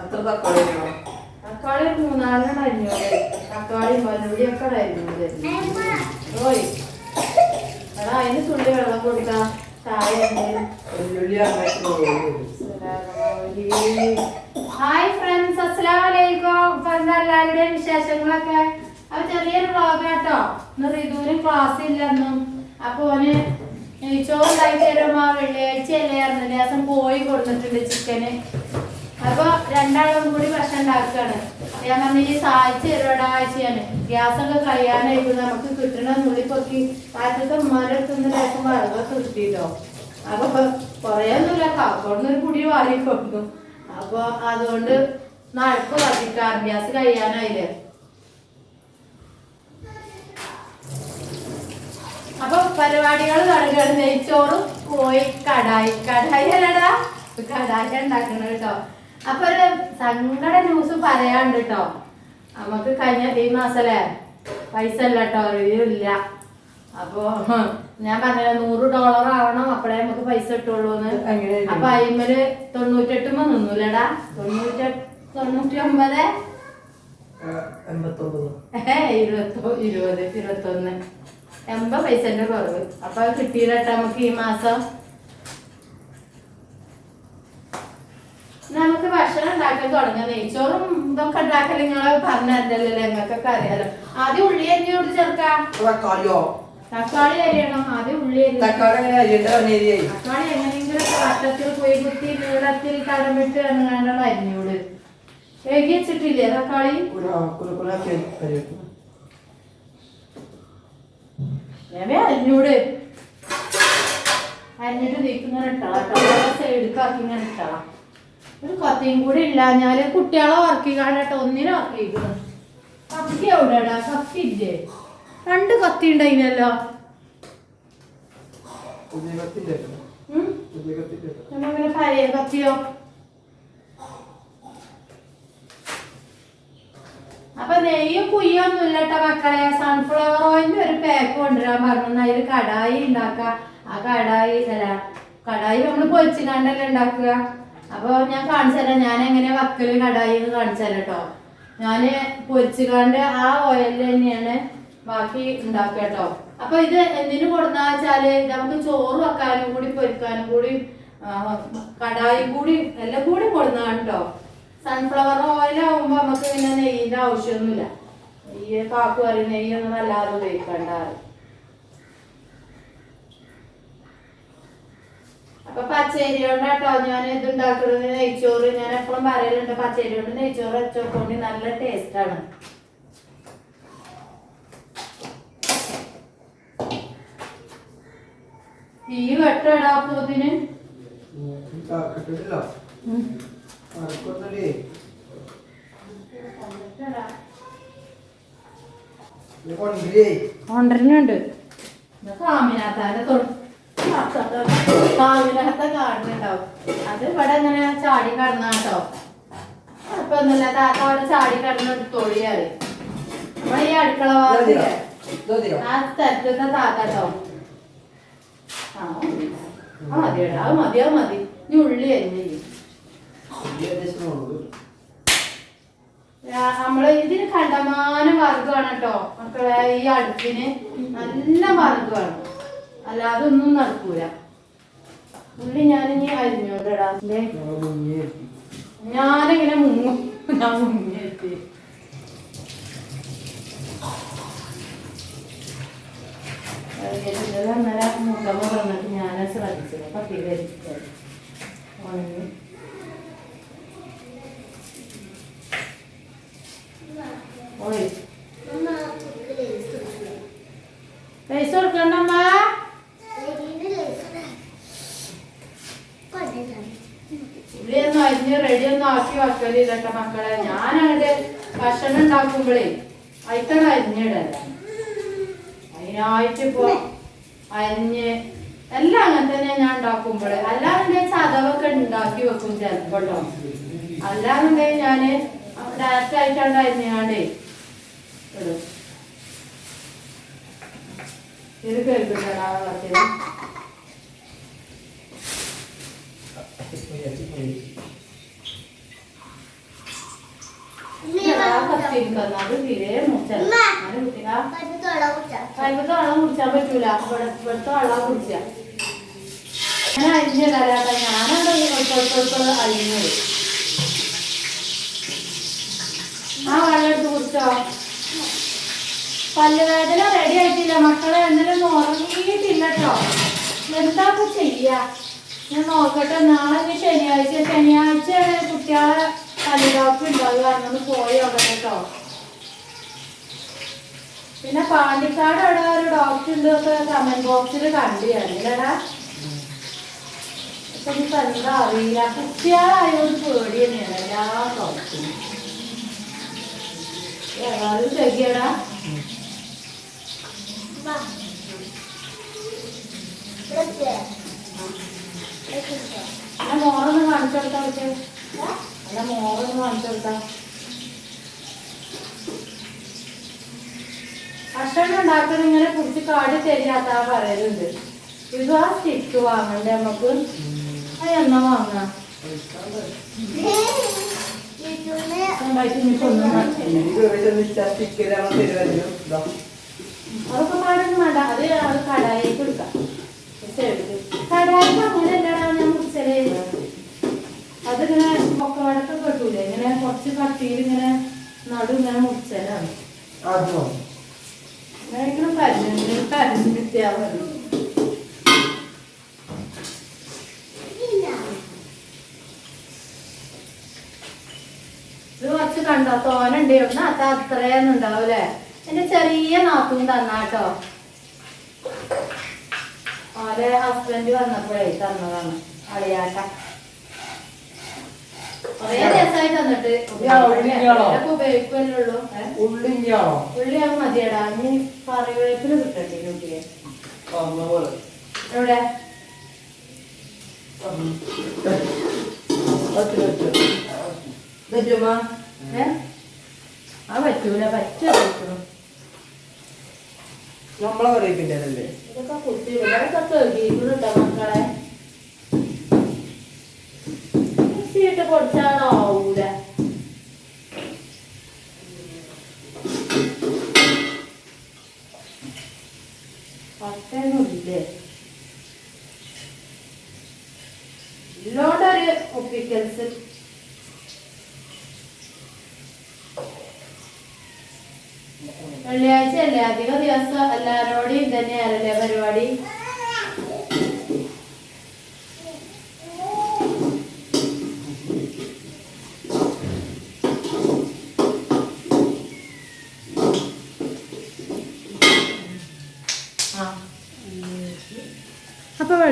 അത്ര തക്കാളി? തക്കാളി ഒരു മൂന്നാലെണ്ണം അരിഞ്ഞു. തക്കാളി ഓയ്. എടാ അതിന് തുള്ളി വെള്ളം കൊടുക്കാം ചായ ഹായ് ഫ്രണ്ട്സ് ഇപ്പൊ എന്താ എല്ലാവരുടെയും വിശേഷങ്ങളൊക്കെ? അപ്പൊ ചെറിയൊരു വ്ളോഗ് കേട്ടോ ഇന്ന് റിതുവിന് ക്ലാസ് ഇല്ലെന്നും അപ്പൊ ഓന് ചോറുണ്ടാക്കി തരുമ്പോ വെള്ളിയാഴ്ച അല്ലേ ദിവസം പോയി കൊടുത്തിട്ടുണ്ട് ചിക്കന്. അപ്പൊ രണ്ടാളും കൂടി ഭക്ഷണം ഉണ്ടാക്കുകയാണ്. ഞാൻ പറഞ്ഞ സഹായിച്ചു തരുവാടാ ആഴ്ചയാണ്. ഗ്യാസൊക്കെ കഴിയാനായിട്ട് നമുക്ക് കിട്ടണ നുള്ളി പൊക്കി ആദ്യത്തെ ഉമ്മാരുടെ കേൾക്കുമ്പോ ലേശം കിട്ടിയിട്ടോ അപ്പൊ കൊറേയൊന്നുമില്ല കാക്കോടുന്ന് ഒരു കുടി വാരി കൊടുക്കും. അപ്പൊ അതുകൊണ്ട് നടക്ക് വർദ്ധിക്കാം ഗ്യാസ് കഴിയാനായില്ലേ? അപ്പൊ പരിപാടികൾ നടക്കുകയാണ് നെയ്ച്ചോറും കോഴി കടായി. കടായി അല്ലടാ കടായി ഉണ്ടാക്കണം കേട്ടോ. അപ്പൊ ഒരു സങ്കട ന്യൂസ് പറയാണ്ട് കേട്ടോ നമുക്ക് കഴിഞ്ഞ ഈ മാസല്ലേ? പൈസ ഇല്ല കേട്ടോ റിവ്യൂ ഇല്ല അപ്പൊ ഞാൻ പറഞ്ഞ നൂറ് ഡോളർ ആവണം അപ്പഴേ നമുക്ക് പൈസ കിട്ടുള്ളൂ എന്ന് അപ്പൊ അയിമൽ തൊണ്ണൂറ്റെട്ടുമ്പോ നിന്നൂലടാ തൊണ്ണൂറ്റെട്ട് തൊണ്ണൂറ്റി ഒമ്പത് ഇരുപത്തൊന്ന്. എൺപത് പൈസന്റെ കുറവ്. അപ്പൊ കിട്ടിയില്ലട്ടോ നമുക്ക് ഈ മാസം. നമുക്ക് ഭക്ഷണം ഉണ്ടാക്കാൻ തുടങ്ങാം. നെയ്ച്ചോറും ഇതൊക്കെ ഉണ്ടാക്കൽ നിങ്ങളെ പറഞ്ഞല്ലോ ഞങ്ങൾക്കൊക്കെ അറിയാലോ. ആദ്യം ഉള്ളി അരിഞ്ഞു കൊണ്ട് ചേർക്കാം. തക്കാളിയോ? തക്കാളി അരിയണം. ആദ്യം ഉള്ളി അരി തക്കാളി തക്കാളി എങ്ങനെയെങ്കിലും വട്ടത്തിൽ പോയി കുത്തി നീളത്തിൽ കടമിട്ട് എന്നുകൊണ്ടാണ് അരിഞ്ഞോട് എഴുതി വെച്ചിട്ടില്ലേ തക്കാളി? അരിഞ്ഞൂട് അരിഞ്ഞിട്ട് നീക്കുന്ന ഇട്ടളാം കേട്ടോ സൈഡിക്കാക്കി ഇങ്ങനെ ഇട്ടളാം ഒരു കത്തിയും കൂടി ഇല്ല. ഞാൻ കുട്ടികളെ വർക്ക് കാണട്ടെ ഒന്നിനെ വർക്ക് ചെയ്തു കത്തി എവിടെടാ കത്തി ഇല്ലേ? രണ്ട് കത്തി ഉണ്ടായിനല്ലോ നമ്മളിങ്ങനെ പഴയ കത്തിയോ? അപ്പൊ നെയ്യും കുയ്യൊന്നും ഇല്ലട്ടോ മക്കളെ. സൺഫ്ലവർ ഓയിലിന്റെ ഒരു പാക്ക് കൊണ്ടുവരാൻ പറഞ്ഞു. അതിൽ കടായി ഉണ്ടാക്ക ആ കടായി അല്ല കടായി നമ്മൾ പൊരിച്ച് കണ്ടല്ലേ ഉണ്ടാക്കുക അപ്പൊ ഞാൻ കാണിച്ചു തരാം ഞാൻ എങ്ങനെ വക്കൽ കടായി എന്ന് കാണിച്ചു തരാം കേട്ടോ ഞാൻ പൊരിച്ചുകാണ്ട് ആ ഓയിലിൽ തന്നെയാണ് ബാക്കി ഉണ്ടാക്കുക കേട്ടോ അപ്പൊ ഇത് എന്തിനു കൊടുന്നാ വെച്ചാൽ നമുക്ക് ചോറ് വെക്കാനും കൂടി പൊരിക്കാനും കൂടി കടായി കൂടി എല്ലാം കൂടി കൊടുന്നതാണ് കേട്ടോ സൺഫ്ലവർ ഓയിൽ ആവുമ്പോ നമുക്ക് പിന്നെ നെയ്യിന്റെ ആവശ്യമൊന്നുമില്ല. നെയ്യ് കാക്കു നെയ്യൊന്നും അല്ലാതെ ഉപയോഗിക്കണ്ട. അപ്പൊ പച്ചരി കൊണ്ടാട്ടോ ഞാൻ ഇത് ഉണ്ടാക്കുന്നത് നെയ്ച്ചോറ്. ഞാൻ എപ്പോഴും പറയലുണ്ട് പച്ചരി കൊണ്ട് നെയ്ച്ചോറ് വെച്ചോക്കൊണ്ട് നല്ല ടേസ്റ്റ് ആണ്. തീ വെട്ടടാ ആർക്കൊന്നല്ലേ കൊണ്ടേ കൊണ്ടരുന്നുണ്ട് കാമിനാത്താന്റെ തൊട്ട് കാമിനകത്തെ കാണുന്നുണ്ടാവും അത് ഇവിടെ ഇങ്ങനെ ചാടി കടന്നാട്ടോ. അപ്പൊ ഒന്നുമില്ല താത്ത അവിടെ ചാടി കടന്ന് തൊഴിയാറ് നമ്മളെ ഈ അടുക്കള ഭാഗത്തില്ലേ ആ സ്ഥലത്തെ ആ ആ മതിയടാ അത് മതി ഉള്ളി അരിഞ്ഞു നമ്മൾ ഇതിന് കണ്ടമാനം വർഗമാണ് കേട്ടോ. മക്കളെ ഈ അടുപ്പിന് നല്ല വർഗമാണ് അല്ലാതെ അതൊന്നും നടക്കൂല. ഉള്ളി ഞാനിനി അരിഞ്ഞോണ്ടടാ ദേ, ഞാനിങ്ങനെ മുങ്ങും. ഞാൻ മുങ്ങിയെത്തി അന്നേരം പത്തി ധരിച്ചത് ഉണങ്ങി. ഓയ് പൈസ കൊടുക്കണ്ടമ്മ അരിഞ്ഞ് റെഡിയൊന്നും ആക്കി വെക്കലില്ല കേട്ടോ മക്കളെ. ഞാനവിടെ ഭക്ഷണം ഉണ്ടാക്കുമ്പോഴേ അയക്കട അരിഞ്ഞിടല്ല അതിനായിട്ട് ഇപ്പൊ അരിഞ്ഞ് എല്ലാം അങ്ങനെ തന്നെ ഞാൻ ഉണ്ടാക്കുമ്പോഴേ അല്ലാതെ ചതവൊക്കെ ഉണ്ടാക്കി വെക്കും ചിലപ്പോട്ടോ. അല്ലാന്നുണ്ടെങ്കിൽ ഞാൻ ഡയറക്റ്റ് ആയിട്ടാണ് അരിഞ്ഞാണ്ടേ ഇത് കേൾക്കുന്നുണ്ടോ അത് തീരെ മുറിച്ചല്ല. അങ്ങനെ കുട്ടിക്കാ കൈമത്തെ വെള്ളം കുടിച്ചാൻ പറ്റൂല. ഇവിടെ ഇവിടുത്തെ വെള്ളം കുടിച്ച. ഞാൻ ഞാനവിടെ അരിഞ്ഞത് ആ വെള്ളം എടുത്ത് കുടിച്ചോ. പല്ലുവേദന റെഡി ആയിട്ടില്ല. മക്കളെ എന്തെങ്കിലും ഉറങ്ങിയിട്ടില്ല കേട്ടോ എന്താ ചെയ്യാ? ഞാൻ നോക്കട്ടെ. നാളെ ശനിയാഴ്ച. ശനിയാഴ്ച കുട്ടികളെ ഡോക്ടർ ഉണ്ടാവുക അങ്ങനെ പോയി അവിടെ കേട്ടോ. പിന്നെ പാണ്ടിക്കാട് അവിടെ ഒരു ഡോക്ടർ ഉണ്ട് ഒക്കെ കമന്റ് ബോക്സിൽ കണ്ടു ഞാനില്ലടാ ഇപ്പൊ ഇപ്പൊ എന്താ അറിയില്ല. കുട്ടികളായോട് പേടി തന്നെയാണ് എല്ലാ ഡോക്ടറും ഏതായാലും ശരിയടാ. അല്ല മോറൊന്ന് കാണിച്ചു കൊടുത്താ അല്ല മോറൊന്ന് കാണിച്ചു കൊടുത്താ. ഭക്ഷണം ഉണ്ടാക്കുന്ന ഇങ്ങനെ കുറിച്ച് കാട് തരില്ലാത്ത പറയലുണ്ട്. ഇത് ആ സ്റ്റിക്ക് വാങ്ങണ്ടേ നമുക്ക്? അത് എന്നാ വാങ്ങാ. അതൊക്കെ പാടൊന്നും വേണ്ട. അത് കടായിക്ക് എടുക്കാം. കടായിക്ക് അങ്ങനെയല്ലടാ ഞാൻ മുറിച്ചത് അതിങ്ങനെ പൊക്കവടക്കം കെട്ടൂലേ? ഇങ്ങനെ കുറച്ച് കട്ടിയിൽ ഇങ്ങനെ നടു ഇങ്ങനെ മുറിച്ചാലും ഇങ്ങനെ കരഞ്ഞു കരഞ്ഞു കിട്ടിയാൽ മതി. ഇത് കുറച്ച് കണ്ടോ? തോനുണ്ട്. ഒന്ന് അത് അത്രയൊന്നും ഉണ്ടാവൂലേ? എന്റെ ചെറിയ നാത്തും തന്നാട്ടോ ഓരെ ഹസ്ബൻഡ് വന്നപ്പോഴേ തന്നതാണ്. അളിയാട്ട കൊറേ ദിവസമായി തന്നിട്ട് ഇയാ, ഉള്ളിയാണോ? ഇതൊക്കെ ഉപയോഗിക്കുമല്ലേ ഉള്ളൂ ഏ? ഉള്ളിഞ്ഞാണോ ഉള്ളി? അത് മതിയടാ. ഇനി കറിവേപ്പിന് കിട്ടട്ടെ കുട്ടിയെ. എവിടെ? പറ്റുമാ? പറ്റൂല. പറ്റൂല നമ്മളെ പറയിപ്പില്ലല്ലേ ഇതൊക്കെ കുത്തി ഇവിടെയൊക്കെ കേൾക്കിട്ടോ മക്കളെ. മിക്സിയിട്ട് പൊടിച്ചാണാവൂല പട്ടയൊന്നുമില്ലേ? ഇല്ലോണ്ടൊരു ഒപ്പിക്കൽസ് വെള്ളിയാഴ്ച അല്ലേ അധിക ദിവസം എല്ലാരോടെയും തന്നെയാണല്ലേ പരിപാടി?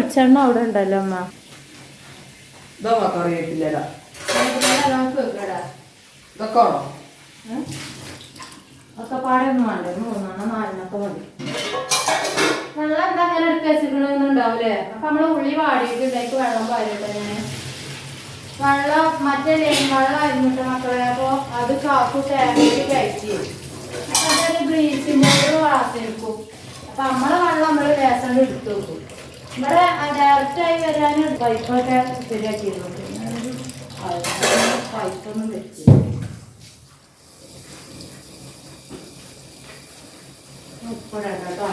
വെളിച്ചെണ്ണ അവിടെ ഉണ്ടല്ലോ അമ്മ. ഇതാ കറിവേപ്പില്ലടാ നമുക്ക് വെക്കടാ ഇതൊക്കെ ആണോ ഏ? ഒക്കെ പാടൊന്നും വേണ്ട. മൂന്നെണ്ണം നാലെണ്ണൊക്കെ മതി. വെള്ളം എന്താ അങ്ങനെ എടുത്ത് വെച്ചിട്ടുണ്ടെന്ന് ഉണ്ടാവൂലേ? അപ്പൊ നമ്മൾ ഉള്ളി വാടിയിട്ട് ഇതിലേക്ക് വെള്ളം മറ്റേ ലൈൻ ആയിരുന്നിട്ട് മക്കളെ അപ്പൊ അത് കാക്കു തേങ്ങയ്ക്ക് അതൊരു അപ്പൊ നമ്മളെ വെള്ളം നമ്മൾ ലേസം എടുത്തു വെക്കും. ഇവിടെ കേട്ടോ.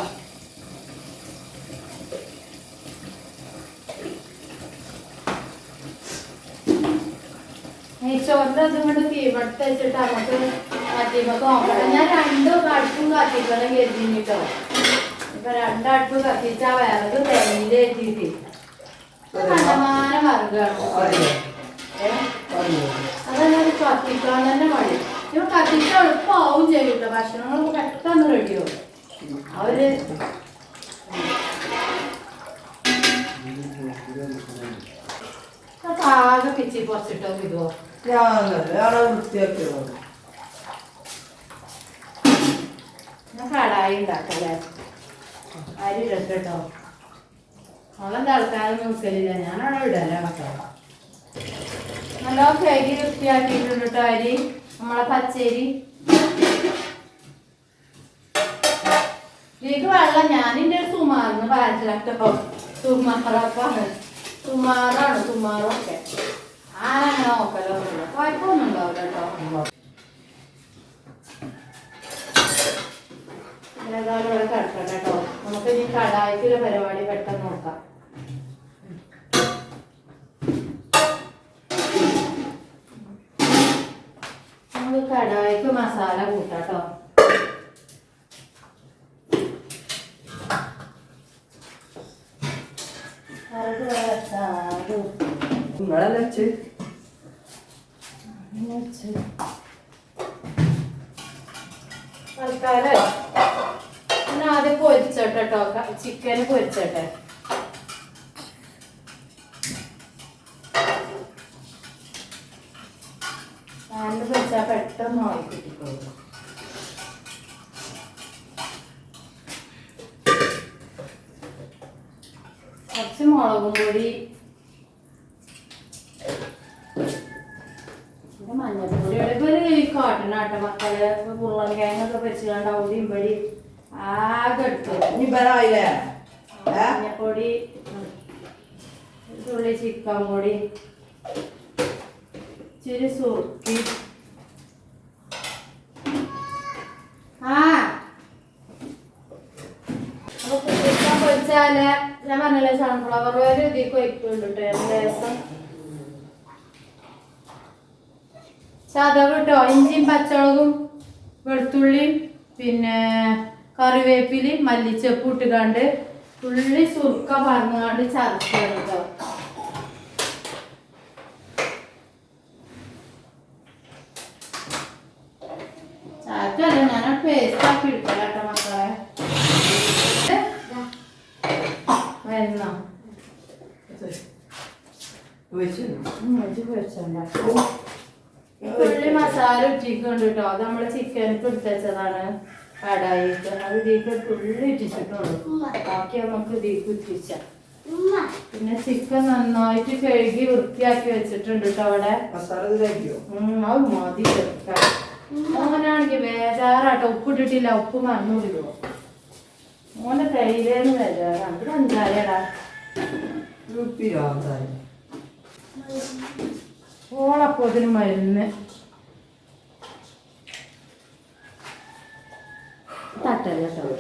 വെച്ചിട്ട് കത്തിമൊക്കെ നോക്കണം ഞാൻ രണ്ടും അടുപ്പും കത്തിക്കണം കരുതിട്ടോ ഇപ്പൊ രണ്ടടുപ്പ് കത്തിച്ച വിറക് തെങ്ങിൽ എത്തിയിട്ട് കണ്ടമാനം വിറകാണ്. അറിയോ ഏ? അറിയോ അതെല്ലാം കത്തിക്കാൻ തന്നെ മതി ഇവ കത്തിച്ച എളുപ്പമാവും ചെയ്യൂട്ടോ. ഭക്ഷണങ്ങളൊക്കെ പെട്ടെന്ന് റെഡിയാവും. അവർ ആകെ പിച്ചി പൊറച്ചിട്ടോ ഇതോ ഞാൻ കടായി ഉണ്ടാക്കല്ലേ? അരി ഇടട്ടെ കേട്ടോ. അവളെന്താ ആൾക്കാരൊന്നും വെക്കലില്ല ഞാനവിടെ ഇടല കേട്ടോ നല്ല കരി വൃത്തിയാക്കിയിട്ടുണ്ട് കേട്ടോ അരി. നമ്മളെ പച്ചരി. എനിക്ക് വെള്ളം ഞാനിന്റെ ഒരു സുമാറിന്ന് പാരത്തിലാട്ടോ സുമാറൊക്കെ സുമാറാണ് സുമാറൊക്കെ. ആരങ്ങനെ നോക്കലോ? കുഴപ്പമൊന്നും ഉണ്ടാവില്ല കേട്ടോ. ഏതായാലും ഇവിടെ കിടക്കട്ടെ കേട്ടോ. നമുക്ക് ഈ കടായിക്കുള്ള പരിപാടി പെട്ടെന്ന് നോക്കാം. നമുക്ക് കടായിക്ക് മസാല കൂട്ടാട്ടോ. ആൾക്കാരെ ആദ്യം പൊരിച്ചോട്ടെ കേട്ടോ ചിക്കന് പൊരിച്ചോട്ടെ. പൊരിച്ചാ പെട്ടെന്ന് ഉണക്കി കിട്ടിക്കോളൂ കുറച്ച് മുളകും പൊടി പിന്നെ മഞ്ഞപ്പൊടി ഒരു കാട്ടനാട്ട മക്കൾ പുള്ളൻ കിഴങ്ങൊക്കെ പൊരിച്ചുകൊണ്ട് അവിടെയും ഇമ്പടി ആകെ എടുത്തു ഇനി വരായില്ലേ ഏ മഞ്ഞപ്പൊടി ഉം. ഒരു തുള്ളി ചിക്കൻ പൊടി ഇച്ചിരി സുർക്കി ആ അപ്പൊ ചിക്കൻ പൊരിച്ചാൽ ഞാൻ പറഞ്ഞല്ലേ സൺഫ്ലവർ ഓയിൽ ഇതിൽ ഒഴിക്കുള്ളൂ കേട്ടോ ലേസം ചതവ് കേട്ടോ? ഇഞ്ചിയും പച്ചമുളകും വെളുത്തുള്ളിയും പിന്നെ കറിവേപ്പിലയും മല്ലിച്ചപ്പ് ഇട്ടുകാണ്ട് ഉള്ളി സുർക്ക പറഞ്ഞുകൊണ്ട് ചതക്കണം കേട്ടോ ചതല്ല ഞാൻ പേസ്റ്റ് ആക്കി എടുക്കലാട്ടോ മക്കളെ വരുന്നോ വെച്ച് ഇഞ്ചി പൊരിച്ചുണ്ടാക്കി ഉള്ളി മസാല ഇട്ടിക്കൊണ്ട് കേട്ടോ. അത് നമ്മൾ ചിക്കൻ പിടിച്ചതാണ് കടായിക്ക് അത് ഇതിക്ക് ഉള്ളി ഇട്ടിച്ചിട്ടുള്ളൂ ബാക്കി നമുക്ക് ഇതിക്ക് പിന്നെ ചിക്കൻ നന്നായിട്ട് കഴുകി വൃത്തിയാക്കി വെച്ചിട്ടുണ്ട് കേട്ടോ അവിടെ. അത് മതി മോനാണെങ്കിൽ ബേജാറാട്ടോ. ഉപ്പ് ഇട്ടിട്ടില്ല. ഉപ്പ് മറന്നു മോനെ തൈലേന്ന് ബേജാറാണ്. പഞ്ചാരടാ ഓളപ്പോതിന് മരുന്ന്. തട്ടല്ല കേട്ടോ?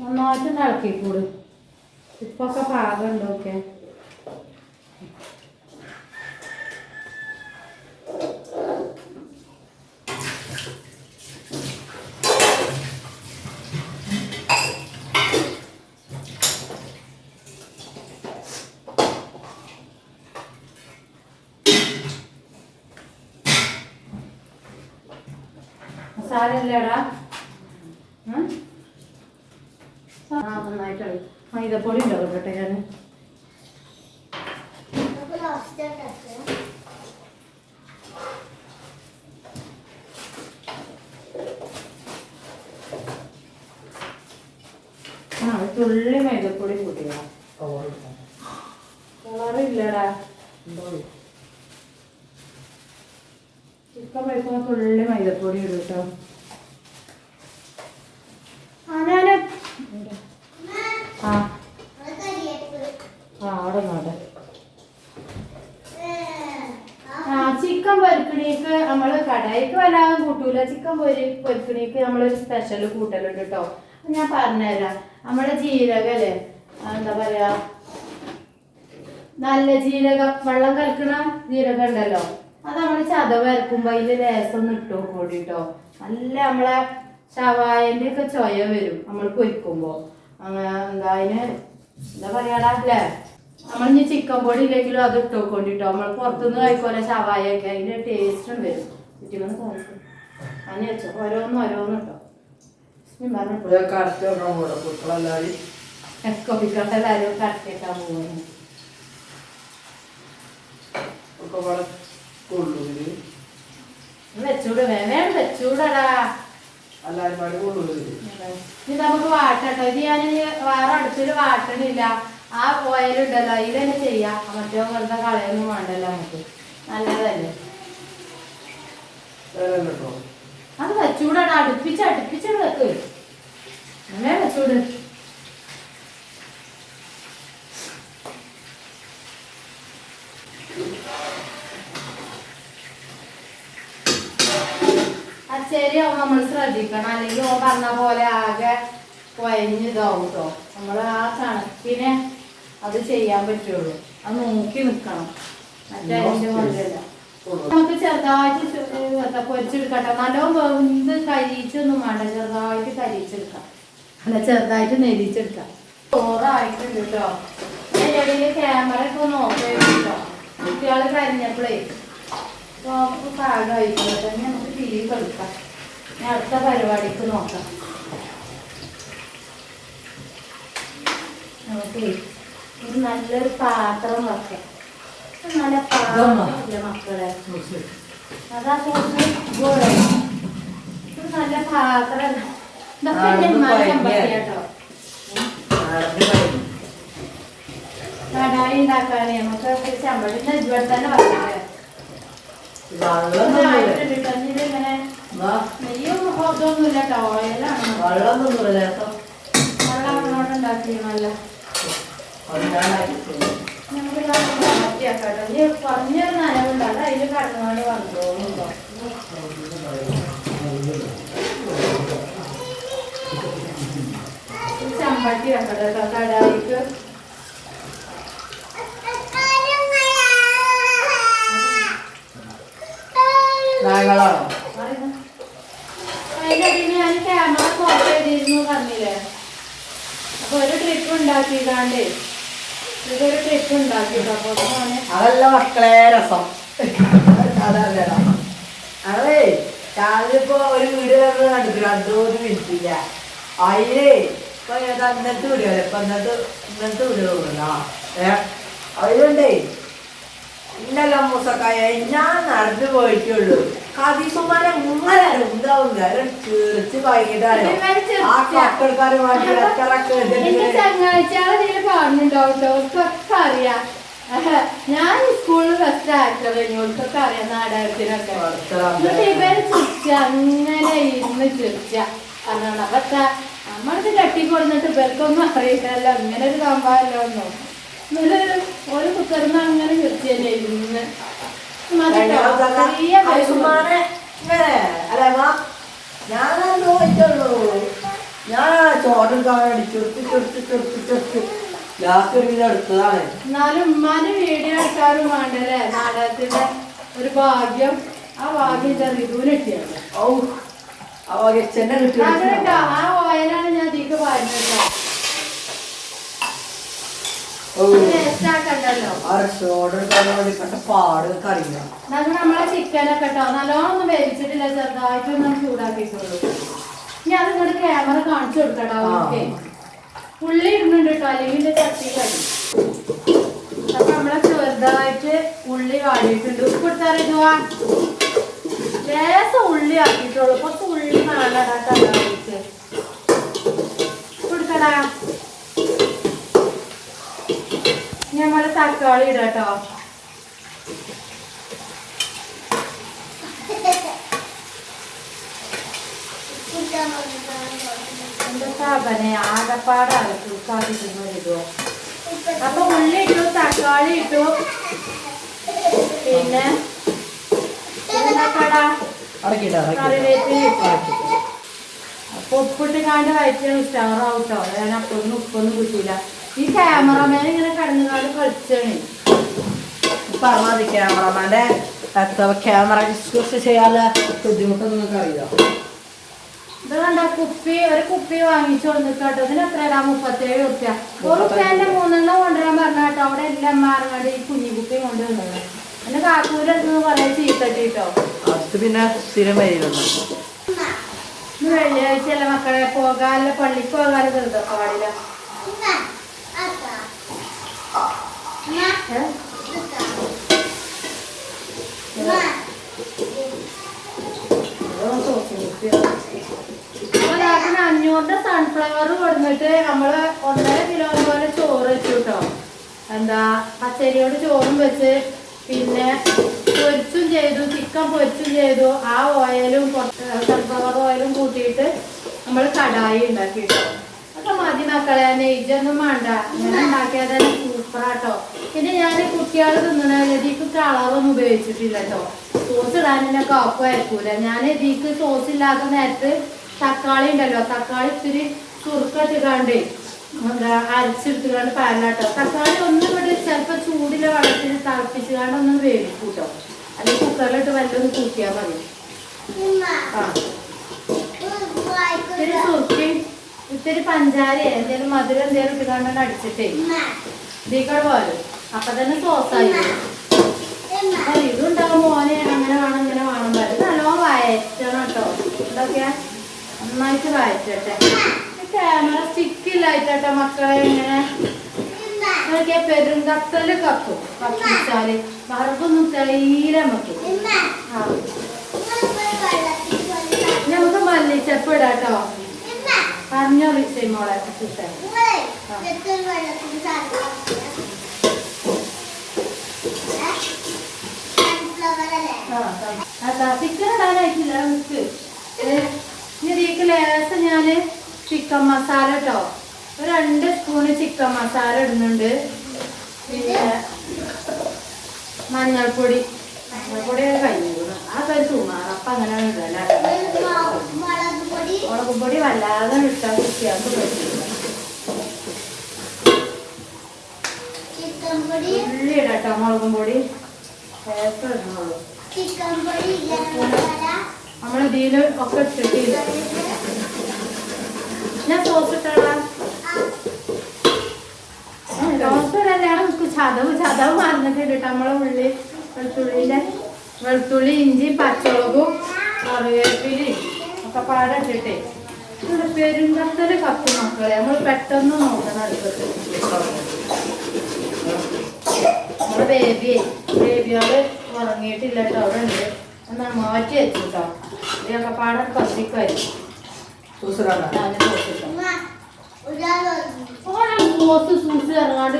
നന്നായിട്ട് നടക്കിക്കൂട് ഇപ്പൊക്കെ പാകം ഒക്കെ? ആ? നന്നായിട്ട്. മൈദപ്പൊടി ഉണ്ടാവും കേട്ടെ ഞാൻ ആ തുള്ളി മൈദപ്പൊടി കൂട്ടിയ കളറില്ലടാ. ചിക്കൻ കഴിക്കുമ്പോൾ തുള്ളി മൈദപ്പൊടി ഇടും കേട്ടോ ആ ഞാൻ ആ. ആ ചിക്കൻ പൊരിക്കണിക്ക് നമ്മൾ കടായിക്ക് വല്ലാതെ കൂട്ടൂല. ചിക്കൻ പൊരി പൊരിക്കണിക്ക് നമ്മളൊരു സ്പെഷ്യൽ കൂട്ടലുണ്ട് കേട്ടോ ഞാൻ പറഞ്ഞുതരാം. നമ്മുടെ ജീരകൽ എന്താ പറയാ? നല്ല ജീരക വെള്ളം കലക്കണ ജീരകം ഉണ്ടല്ലോ. അത് നമ്മൾ ചതവ് വരക്കുമ്പോ അതിൽ ലേസം ഇട്ടോ ഇട്ടു കൂടി കേട്ടോ നല്ല നമ്മളെ ഷവായന്റെ ഒക്കെ ചൊയ വരും നമ്മൾ പൊരിക്കുമ്പോ. എന്താ അതിന് എന്താ പറയാടാ അല്ലേ? നമ്മൾ ഇനി ചിക്കൻ പൊടി ഇല്ലെങ്കിലും അത് ഇട്ടോ കൊണ്ടിട്ടോ നമ്മൾ പുറത്തുനിന്ന് കഴിക്കോലെ ഷവായ ഒക്കെ അതിന്റെ ടേസ്റ്റും വരും. ചുറ്റിമന്ന് കാണിക്കും അങ്ങനെ വെച്ചോ ഓരോന്ന് ഓരോന്ന് ഇട്ടോ. കുട്ടികളെല്ലാവരും കോഴിക്കോട്ടെല്ലാരും കറക്റ്റാക്കാൻ പോകുന്നു വെച്ചൂട് വേണം വെച്ചൂടടാ. എല്ലാവരും പാടി ഇത് നമുക്ക് വാട്ടട്ടോ. ഇത് ഞാൻ വേറെ അടുത്തൊരു വാട്ടണില്ല. ആ ഓയിലുണ്ടല്ലോ ഇത് തന്നെ ചെയ്യാം. മറ്റോ വെറുതെ കളയൊന്നും വേണ്ടല്ലോ നമുക്ക്. നല്ലതല്ലേ? അത് വെച്ചൂടാണ് അടുപ്പിച്ച് അടുപ്പിച്ച് വെക്ക് അങ്ങനെ വെച്ചൂട്. അച്ചേരിയാവും നമ്മൾ ശ്രദ്ധിക്കണം. അല്ലെങ്കിൽ ഓൻ പറഞ്ഞ പോലെ ആകെ കുഴഞ്ഞിതാവും കേട്ടോ നമ്മൾ ആ കണക്കിനെ അത് ചെയ്യാൻ പറ്റുള്ളൂ. അത് നോക്കി നിൽക്കണം മറ്റേ കൊണ്ടല്ല നമുക്ക് ചെറുതായിട്ട് പൊരിച്ചെടുക്കട്ടെ? നല്ലോണം വെന്ത് കരിച്ചൊന്നും വേണ്ട ചെറുതായിട്ട് കരിച്ചെടുക്കാം അല്ല ചെറുതായിട്ട് നെരിച്ചെടുക്കാം ചോറായിട്ടുണ്ട് കേട്ടോ അതിന്റെ ക്യാമറ ഒക്കെ നോക്കി കേട്ടോ കുട്ടികൾ കരിഞ്ഞപ്പോഴേ തന്നെ നമുക്ക് തീ കൊടുക്കാം ഇനി അടുത്ത പരിപാടിക്ക് നോക്കാം. നമുക്ക് ഒരു നല്ലൊരു പാത്രം വെക്കാം. ഇത് നല്ല പാത്രമില്ല മക്കളെ. അതാ തോന്നുന്നു ഗോൾ. ഇത് നല്ല പാത്രം. ഇതൊക്കെ ആ, എന്റെ ഇത് ഉമ്മാന്റെ പഴകിയ. ചമ്പത്തി കേട്ടോ കടായി ഉണ്ടാക്കാനേ. നമുക്ക് ഒരു ചമ്പട്ടി ഇന്ന് ഇവിടെ തന്നെ വന്നിട്ട് ഇങ്ങനെ നെയ്യും ഇതൊന്നുമില്ല കേട്ടോ ഓയിലാണ് വെള്ളം വെള്ളം ഉണ്ടാക്കി നല്ല അത് ഞാൻ ആക്കിയിട്ടുണ്ട്. നമുക്ക് മാറ്റിയാക്കാട്ടോ ഇനി കുറഞ്ഞൊരു നനവുണ്ടാകും അതിൽ കടന്നുകൊണ്ട് വന്നോളൂ ചമ്പട്ടി വെക്കട്ടെ കേട്ടോ കടായിക്ക് ഇടയിൽ ഞാൻ ക്യാമറ ഫോട്ടോ ചെയ്തിരുന്നു പറഞ്ഞില്ലേ? അപ്പൊ ഒരു ട്രിപ്പ് ഉണ്ടാക്കിയില്ലാണ്ടേ ഇതൊരു ട്രിപ്പ് ഉണ്ടാക്കിട്ടോ അപ്പൊ അതല്ല മക്കളെ രസം. അതല്ലടാ അതേ ഞാനിപ്പോ ഒരു വീഡിയോ കണ്ടിട്ട് രണ്ടു മൂന്ന് മിനിറ്റില്ല അതിലേ ഇപ്പൊ ഏതാ ഇന്നത്തെ വീഡിയോ ഇപ്പൊ ഇന്നത്തെ ഇന്നത്തെ വീഡിയോ ഏ? അതിലുണ്ടേ ഇന്നല്ല മൂസക്കായ ഞാൻ നടന്നു പോയിട്ടുള്ളൂ കതീസുമാരെ അങ്ങനെ ഉണ്ടാവും? ചേർച്ച് ആ ചങ്ങാഴ്ചകളെ അവർക്കൊക്കെ അറിയാം. ഞാൻ സ്കൂളിൽ ഫസ്റ്റ് ആക്ടർ ഇവർക്കൊക്കെ അറിയാം നാടകത്തിനൊക്കെ. എന്നിട്ട് ഇവർ ചിരിച്ച അങ്ങനെ ഇരുന്ന് ചിരിച്ച. പറഞ്ഞോണ്ട് അപ്പൊ നമ്മളത് കെട്ടിക്കൊടുന്നിട്ട് ഇവർക്കൊന്നും അറിയില്ലല്ലോ. അങ്ങനെ ഒരു സംഭവമല്ലോ ഒന്നും. ഒരു കുക്കറിന് അങ്ങനെ വെച്ച് തന്നെ ഇന്ന്? ഞാൻ ചോറുണ്ടാകാൻ ചുരുത്തി ചുരുത്തി ചുരുത്തി ചുരുത്തി ലാസ്റ്റ് ഒരു എടുത്തതാണ്. എന്നാലും ഉമ്മാന്റെ വീഡിയോ എടുക്കാനും വേണ്ടല്ലേ? നാടകത്തിന്റെ ഒരു ഭാഗ്യം. ആ ഭാഗ്യം ചെന്നെ അങ്ങനെട്ടോ ആ ഓയിലാണ് ഞാൻ ഇതിക്ക് പറഞ്ഞത് ഓ വേസ്റ്റ് ആക്കണ്ടല്ലോ ആ ചോറുണ്ടാകാൻ വേണ്ടി കണ്ട പാട് അറിയില്ല നമ്മൾ നമ്മളെ ചിക്കനൊക്കെ കേട്ടോ നല്ലോണം വേവിച്ചിട്ടില്ല ചെറുതായിട്ടൊന്നും ചൂടാക്കിയിട്ടുള്ളൂ. ഇനി അത് ഇങ്ങോട്ട് ക്യാമറ കാണിച്ചു കൊടുക്കട്ടോ ഓക്കെ. ഉള്ളി ഇടുന്നുണ്ട് കേട്ടോ അല്ലെങ്കിൽ ചട്ടി അപ്പൊ നമ്മളെ ചെറുതായിട്ട് ഉള്ളി വാടിയിട്ടുണ്ട്. ഉപ്പ് കൊടുത്താറിഞ്ഞുവാ ലേശം ഉള്ളി ആക്കിയിട്ടുള്ളൂ. കുറച്ച് ഉള്ളി നാളടാ കടായിട്ട് കൊടുക്കടാ ഇനി നമ്മൾ തക്കാളി സാധനെ? ആകപ്പാടാണ്. തൂക്കാതിരുന്നോ അപ്പൊ ഉള്ളി ഇട്ടു തക്കാളി ഇട്ടു. പിന്നെ അപ്പൊ ഉപ്പിട്ട് കാണ്ട് വയറ്റിയാണ് ഉഷാറാവട്ടോ ഞാൻ അപ്പൊന്നും ഉപ്പൊന്നും കിട്ടിയില്ല ഈ ക്യാമറമാൻ ഇങ്ങനെ കടന്നു കാണ്ട് കളിച്ചാണ് പറഞ്ഞാൽ ക്യാമറമാന്റെ ക്യാമറ ഡിസ്കസ് ചെയ്യാനുള്ള ബുദ്ധിമുട്ടൊന്നും നിങ്ങൾക്ക് അറിയാം ഇത് കണ്ട കുപ്പി ഒരു കുപ്പി വാങ്ങിച്ചു കൊടുത്തിട്ടോ ഇതിന് എത്രയാ മുപ്പത്തേഴ് റുപ്യ ഒരു റുപ്യന്റെ മൂന്നെണ്ണം കൊണ്ടുവരാൻ പറഞ്ഞ കേട്ടോ അവിടെ എല്ലാം മാറങ്ങാണ്ട് ഈ കുഞ്ഞി കുപ്പി കൊണ്ടുവന്നത്. എന്നെ കാക്കൂരെടുത്ത് പറയാൻ ചീത്തട്ടിട്ടോ അത് പിന്നെ സ്ഥിരം വരുന്നു വെള്ളിയാഴ്ച അല്ല മക്കളെ? പോകാല്ല പള്ളിക്ക് പോകാല്ല ചെറുതോ പാടില്ല. അഞ്ഞൂറിന്റെ സൺഫ്ലവർ കൊടുത്തിട്ട് നമ്മൾ ഒന്നര കിലോ പോലെ ചോറ് വെച്ചു കേട്ടോ എന്താ പച്ചരിയോട് ചോറും വെച്ച് പിന്നെ പൊരിച്ചും ചെയ്തു ചിക്കൻ പൊരിച്ചും ചെയ്തു. ആ ഓയിലും സൺഫ്ലവർ ഓയിലും കൂട്ടിയിട്ട് നമ്മൾ കടായി ഉണ്ടാക്കി കേട്ടോ അതൊക്കെ മതി മക്കളെ നെയ്ജൊന്നും വേണ്ട. ഇങ്ങനെ ഉണ്ടാക്കിയാൽ തന്നെ സൂപ്പറാട്ടോ. പിന്നെ ഞാൻ കുട്ടികൾ തിന്നണ ഇതിക്ക് കളറൊന്നും ഉപയോഗിച്ചിട്ടില്ല കേട്ടോ സോസ് ഇടാൻ എന്നെ ഞാൻ ഇതിക്ക് സോസ് ഇല്ലാത്ത നേരത്ത് തക്കാളി ഉണ്ടല്ലോ തക്കാളി ഇത്തിരി സുറുക്കിട്ടുകാണ്ട് എന്താ അരച്ചെടുത്തുകൊണ്ട് പാലാട്ടോ തക്കാളി ഒന്നും ഇവിടെ ചിലപ്പോൾ ചൂടിലെ വെള്ളത്തിൽ തിളപ്പിച്ചുകാണ്ട് ഒന്ന് വേവിക്കൂട്ടോ. അല്ലെങ്കിൽ കുക്കറിലിട്ട് വല്ലതും കൂട്ടിയാൽ മതി. ആ ഇത്തിരി സുർക്കയും ഇത്തിരി പഞ്ചാര എന്തേലും മധുരം എന്തേലും ഇട്ടുകൊണ്ടാണ് അടിച്ചിട്ടേ. ഇതിക്കടെ പോലെ അപ്പൊ തന്നെ സോസായി ഇതുണ്ടാവും മോനെ. അങ്ങനെ വേണം ഇങ്ങനെ വേണം. പറയും നല്ലോണം വയറ്റണം കേട്ടോ. ഇതൊക്കെ നന്നായിട്ട് വയറ്റട്ടെ. ക്യാമറ സ്റ്റിക്കില്ലായിട്ടോ മക്കളെ ഇങ്ങനെ പെരും പെരുങ്കത്തൽ കത്തും കത്തിച്ചാൽ വറകൊന്നും തീരെ മക്കും നമുക്ക് മല്ലിച്ചപ്പ് ഇടാട്ടോ. പറഞ്ഞോ വിസൈ മോളെ ചിക്കൻ ഇടാനായിട്ടില്ല നമുക്ക് ഇതിലേക്ക് ലേശം ഞാൻ ചിക്കൻ മസാല കേട്ടോ ഒരു രണ്ട് സ്പൂണ് ചിക്കൻ മസാല ഇടുന്നുണ്ട്. പിന്നെ മഞ്ഞൾപ്പൊടി. മഞ്ഞൾപ്പൊടി കഴിഞ്ഞു. സുമാർ അപ്പൊ അങ്ങനെ ഇടല. മുളക് പൊടി വല്ലാതെ ഇട്ടാൽ കുട്ടികൾക്ക് പറ്റില്ല ഉള്ളി ഇടട്ടോ മുളകും പൊടി. ഗരം മസാല നമ്മൾ ഇതിൽ ഒക്കെ ഇട്ടിട്ടില്ല ഞാൻ സോസ് ഇട്ടോളാം സോസ് ഇടലാണ് ചതവ് ചതവ് മറന്നിട്ട് ഇട്ടിട്ട് നമ്മളെ ഉള്ളി. വെളുത്തുള്ളിന്റെ വെളുത്തുള്ളി ഇഞ്ചി പച്ചമുളകും കറിവേപ്പിലയും. ഒക്കെ പാടെ ഇട്ടിട്ടേ. ഇവിടെ പെരുങ്കത്തൽ കത്ത് മക്കളെ. നമ്മൾ പെട്ടെന്ന് നോക്കണം അടുപ്പത്ത് നമ്മുടെ ബേബി ബേബിയോട് ഉറങ്ങിയിട്ടില്ല കേട്ടോ. അവിടെ ഉണ്ട്. എന്നാ മാറ്റി വെച്ചു കേട്ടോ ഇതൊക്കെ പാടെ കത്തിക്കുമായിരുന്നു മോസ് സൂസ് ഇറങ്ങാണ്ട്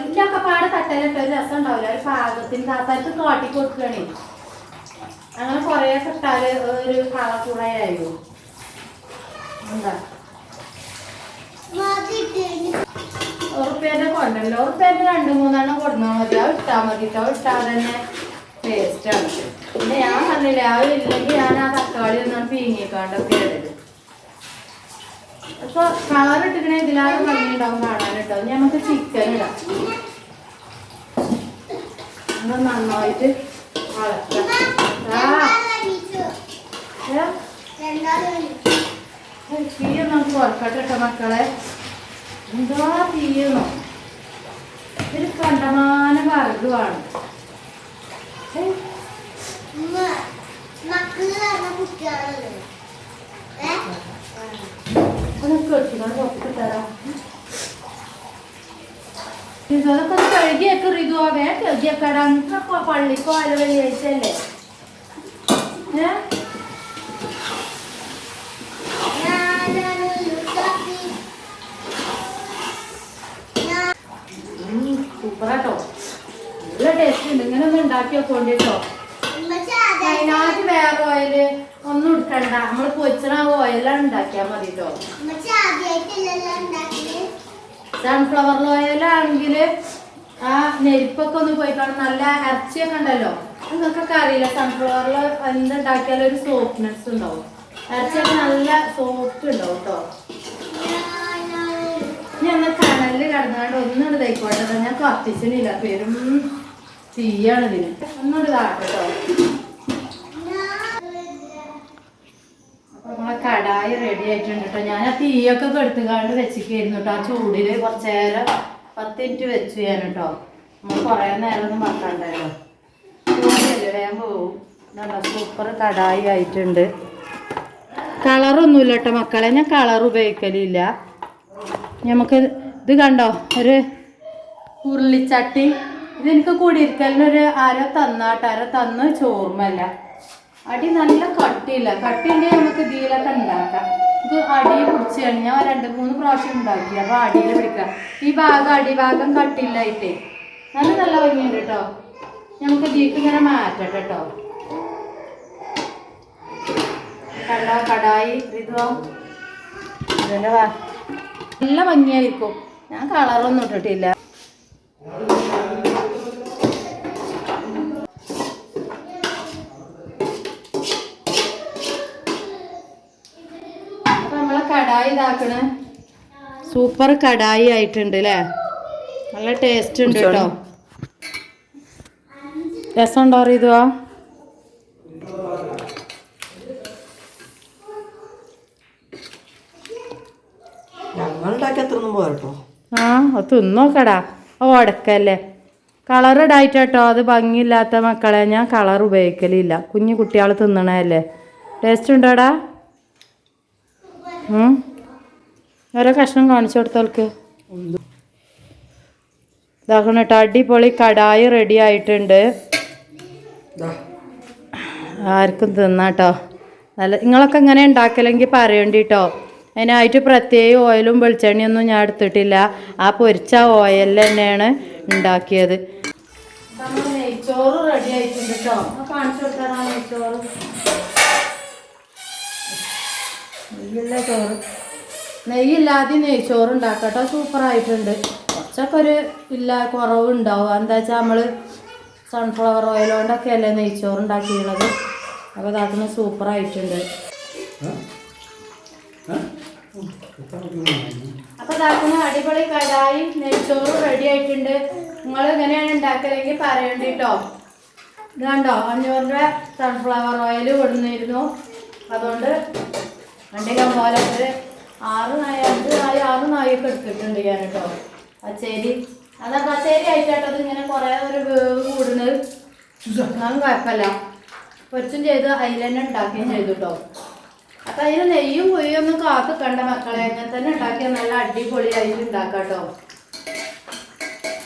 പാടെ തട്ടലിട്ട ഒരു രസം ഉണ്ടാവില്ല. ഒരു പാകത്തിന് താത്താർക്ക് കാട്ടി കൊടുക്കണേ അങ്ങനെ കൊറേ കിട്ടാൽ ഒരു കളക്കൂടായിരുന്നു എന്താ? മാതിട്ട് ഉറുപ്പ്യന്റെ കൊണ്ടല്ലോ. ഉറുപ്പ്യന്റെ രണ്ട് മൂന്നെണ്ണം കൊടുന്നാൽ മതി. ആ ഇട്ടാ മതി ആ ഇട്ടാൽ തന്നെ ടേസ്റ്റാണ് പിന്നെ ഞാൻ പറഞ്ഞില്ല ആ ഇല്ലെങ്കിൽ ഞാൻ ആ തക്കാളി ഒന്നും പീങ്ങിക്കാണ്ടൊക്കെ ഇടരുത് അപ്പൊ കളർ ഇട്ടിക്കണേ ഇതിലാണ് ഭംഗിയുണ്ടാവും കാണാൻ കേട്ടോ നമുക്ക് ചിക്കൻ ഇടാം. നന്നായിട്ട് വളർത്താം. ആ ഏ? ഏ, തീയെ നമുക്ക് കുറക്കട്ടെ കേട്ടോ മക്കളെ. എന്താ തീയെന്നോ ഒരു കണ്ടമാന വർഗമാണ് ഇതൊക്കെ കഴുകിയൊക്കെ റിതുവാ വേഗം കഴുകിയൊക്കെടാ പള്ളിക്കോ അല്ല വെള്ളിയാഴ്ചയല്ലേ ഏ ഞാനൊരു കാപ്പി ഞാൻ സൂപ്പറാട്ടോ. നല്ല ടേസ്റ്റ് ഉണ്ട്. ഇങ്ങനെ ഒന്ന് ഉണ്ടാക്കി വെക്കോണ്ടി കേട്ടോ വേറെ ഓയിൽ ഒന്നും എടുക്കണ്ട. നമ്മൾ പൊച്ചണ ഓയിലാണ് ഉണ്ടാക്കിയാൽ മതി കേട്ടോ സൺഫ്ലവർ ഓയിലാണെങ്കിൽ ആ നെരിപ്പൊക്കെ ഒന്ന് പോയി കാണും. നല്ല ഇറച്ചിയൊക്കെ ഉണ്ടല്ലോ. നിങ്ങൾക്കൊക്കെ അറിയില്ല സൺഫ്ലവറിൽ എന്തുണ്ടാക്കിയാലും ഒരു സോഫ്റ്റ്നെസ് ഉണ്ടാവും. ഇറച്ചിയൊക്കെ നല്ല സോഫ്റ്റ് ഉണ്ടാവും കേട്ടോ ഒന്ന് കനലിൽ കിടന്നാണ്ട് ഒന്നും തയ്ക്കോട്ടെ. ഞാൻ കത്തിച്ചിട്ടില്ല. പേരും തീയാണ് ഇതിന്. ഒന്നും താട്ടോ കടായി റെഡി ആയിട്ടുണ്ട് കേട്ടോ ഞാൻ ആ തീയൊക്കെ കെടുത്തുകാണ്ട് വെച്ചിരിക്കുന്നു കേട്ടോ ആ ചൂടിൽ കുറച്ച് നേരം പത്ത് മിനിറ്റ് വെച്ചു ഞാൻ കേട്ടോ നമ്മൾ കുറേ നേരം ഒന്നും വെക്കണ്ടല്ലോ ചൂടല്ലേ വേഗം പോവും. സൂപ്പർ കടായി ആയിട്ടുണ്ട്. കളറൊന്നുമില്ല കേട്ടോ മക്കളെ. ഞാൻ കളർ ഉപയോഗിക്കലില്ല. നമുക്ക് ഇത് കണ്ടോ? ഒരു ഉരുളിച്ചട്ടി. ഇതെനിക്ക് കൂടിയിരിക്കലിനൊരു അര തന്നാട്ടോ അര തന്ന് ചോർമല്ല അടി നല്ല കട്ടിയില്ല. കട്ടിയുണ്ടെങ്കിൽ നമുക്ക് ഇതിലൊക്കെ ഉണ്ടാക്കാം. ഇത് അടി പിടിച്ച് കഴിഞ്ഞാൽ രണ്ട് മൂന്ന് പ്രാവശ്യം ഉണ്ടാക്കി. അപ്പൊ അടിയിൽ പിടിക്കാം. ഈ ഭാഗം അടിഭാഗം കട്ടിയില്ലായിട്ടേ നല്ല നല്ല ഭംഗിയുണ്ട് കേട്ടോ നമുക്ക് ഇതിലേക്ക് ഇങ്ങനെ മാറ്റട്ടെ കേട്ടോ കടായി ഇതോ നല്ല ഭംഗിയായിരിക്കും. ഞാൻ കളറൊന്നും ഇട്ടിട്ടില്ല. കടായി സൂപ്പർ കടായി ആയിട്ടുണ്ട് അല്ലേ നല്ല ടേസ്റ്റ് ഉണ്ട് കേട്ടോ രസമുണ്ടോ അറിയതുവാ ഞങ്ങളുണ്ടാക്കി അത്രയൊന്നും പോരട്ടോ ആ അത് തിന്നോക്കടാ. ഓ ഉടക്കല്ലേ കളറിടായിട്ടോ അത് ഭംഗിയില്ലാത്ത മക്കളെ. ഞാൻ കളർ ഉപയോഗിക്കലില്ല. കുഞ്ഞു കുട്ടികൾ തിന്നണല്ലേ ടേസ്റ്റ് ഉണ്ടോടാ. ഓരോ കഷ്ണം കാണിച്ചു കൊടുത്തോൾക്ക് ഇതാക്കണം കേട്ടോ അടിപൊളി കടായി റെഡി ആയിട്ടുണ്ട്. ആർക്കും തിന്നാട്ടോ. നല്ല നിങ്ങളൊക്കെ ഇങ്ങനെ ഉണ്ടാക്കലെങ്കിൽ പറയണ്ടിട്ടോ. അതിനായിട്ട് പ്രത്യേക ഓയിലും വെളിച്ചെണ്ണയൊന്നും ഞാൻ എടുത്തിട്ടില്ല. ആ പൊരിച്ച ഓയിൽ തന്നെയാണ് ഉണ്ടാക്കിയത്. നെയ്ച്ചോറ് റെഡി ആയിട്ടുണ്ട് കേട്ടോ കാണിച്ചു കൊടുത്താറാ നെയ്ച്ചോറ്. നെയ്യുള്ള ചോറ്? നെയ്യില്ലാതെ നെയ്ച്ചോറ് ഉണ്ടാക്കട്ടോ. സൂപ്പറായിട്ടുണ്ട് കുറച്ചൊക്കെ ഒരു ഇല്ല കുറവുണ്ടാവും. എന്താ വെച്ചാൽ നമ്മൾ സൺഫ്ലവർ ഓയിൽ കൊണ്ടൊക്കെ അല്ലേ നെയ്ച്ചോറ് ഉണ്ടാക്കിയുള്ളത്. അപ്പോൾ അതാക്കുന്ന സൂപ്പറായിട്ടുണ്ട് അപ്പോൾ താക്കുന്ന അടിപൊളി കടായി നെയ്ച്ചോറും റെഡി ആയിട്ടുണ്ട്. നിങ്ങൾ എങ്ങനെയാണ് ഉണ്ടാക്കലെങ്കിൽ പറയണ്ട കേട്ടോ. ഇത് കണ്ടോ? അഞ്ഞൂറ് രൂപ സൺഫ്ലവർ ഓയിൽ കൊടുന്നിരുന്നു. അതുകൊണ്ട് വണ്ടിക്കാൻ പോലെ ഒരു ആറ് നായ അഞ്ച് നായ ആറ് നായൊക്കെ എടുത്തിട്ടുണ്ട് ഞാൻ കേട്ടോ. പച്ചേരി. അതാ പച്ചേരി ആയിട്ടോ അത് ഇങ്ങനെ കുറേ ഒരു വേവ് കൂടുന്നത്. എന്നാലും കുഴപ്പമില്ല. പൊരിച്ചും ചെയ്ത് അതിൽ തന്നെ ഉണ്ടാക്കുകയും ചെയ്തു കേട്ടോ. അപ്പൊ അതിന് നെയ്യും കുയ്യും ഒന്നും കാത്തു കണ്ട മക്കളെ. അങ്ങനെ തന്നെ ഉണ്ടാക്കിയാൽ നല്ല അടിപൊളിയായിട്ട് ഉണ്ടാക്കാം കേട്ടോ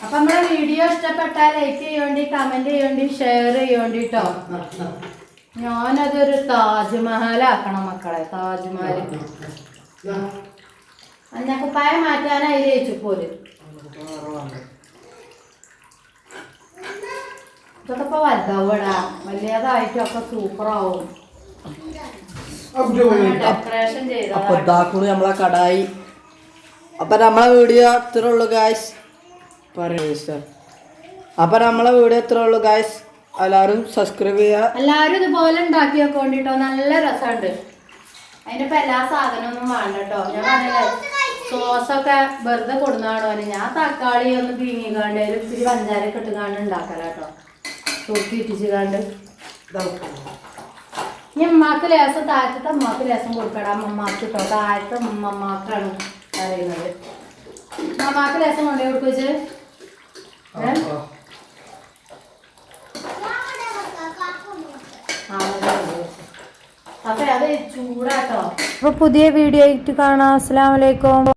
അപ്പൊ നമ്മുടെ വീഡിയോ ഇഷ്ടപ്പെട്ടാൽ ലൈക്ക് ചെയ്യേണ്ടി കമന്റ് ചെയ്യേണ്ടി ഷെയർ ചെയ്യേണ്ടി കേട്ടോ ഞാനതൊരു താജ്മഹൽ ആക്കണം മക്കളെ താജ്മഹൽ മഞ്ഞക്കുപ്പായ മാറ്റാനായി ജയിച്ചു പോര്. ഇതൊക്കെ ഇപ്പൊ വലുതാവൂടാ വലിയതായിട്ടൊക്കെ സൂപ്പറാവും അപ്പൊ ഇതാക്കുന്നു നമ്മളെ കടായി. അപ്പൊ നമ്മളെ വീഡിയോ ഇത്ര ഉള്ളു ഗായ്സ് പറയൂ അപ്പൊ നമ്മളെ വീഡിയോ ഇത്ര ഉള്ളു ഗായ്സ് എല്ലാവരും സബ്സ്ക്രൈബ് ചെയ്യുക എല്ലാരും ഇതുപോലെ ഉണ്ടാക്കി വെക്കോണ്ടിട്ടോ നല്ല രസമുണ്ട്. അതിനിപ്പോ എല്ലാ സാധനമൊന്നും വേണ്ട കേട്ടോ ഞാൻ പറഞ്ഞില്ലേ സോസൊക്കെ വെറുതെ കൊടുന്നാണോ ഞാൻ തക്കാളി ഒന്ന് പീങ്ങിക്കാണ്ട് ഒരു ഇത്തിരി പഞ്ചാരൊക്കെ ഇട്ടുകാണ്ട് ഉണ്ടാക്കലാട്ടോ. തൂക്കി ഇട്ടിച്ചുകാണ്ട് ഇനി ഉമ്മാക്ക് ലേസം താഴത്തെ അമ്മാക്ക് ലേസം കൊടുക്കടാ അമ്മമാക്ക് കേട്ടോ താഴത്തെ അമ്മമാക്കാണ് പറയുന്നത്. അമ്മമാക്ക് ലേസം കൊണ്ടേ കൊടുക്കുവച്ച് അപ്പൊ അത് ചൂടാട്ടോ. അപ്പൊ പുതിയ വീഡിയോ ആയിട്ട് കാണാം. അസ്സലാമലൈക്കും